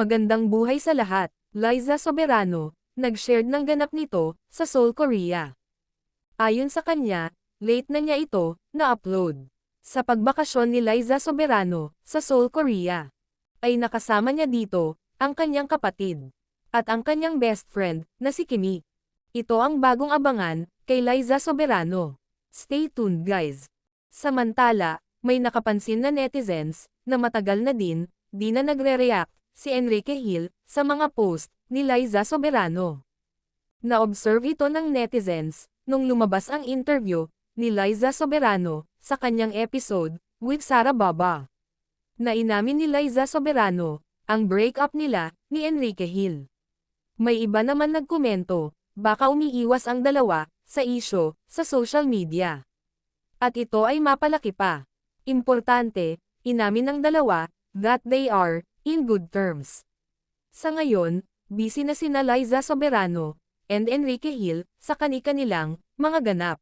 Magandang buhay sa lahat, Liza Soberano, nag-shared ng ganap nito, sa Seoul, Korea. Ayon sa kanya, late na niya ito, na-upload. Sa pagbakasyon ni Liza Soberano, sa Seoul, Korea, ay nakasama niya dito, ang kanyang kapatid, at ang kanyang best friend, na si Kimi. Ito ang bagong abangan, kay Liza Soberano. Stay tuned guys. Samantala, may nakapansin na netizens, na matagal na din, di na nagre-react, si Enrique Hill, sa mga post, ni Liza Soberano. Na-observe ito ng netizens, nung lumabas ang interview, ni Liza Soberano, sa kanyang episode, with Sara Baba. Na inamin ni Liza Soberano, ang breakup nila, ni Enrique Hill. May iba naman nagkomento, baka umiiwas ang dalawa, sa isyo, sa social media. At ito ay mapalaki pa. Importante, inamin ng dalawa, that they are, in good terms. Sa ngayon, busy na sina Liza Soberano, and Enrique Hill, sa kani-kanilang, mga ganap.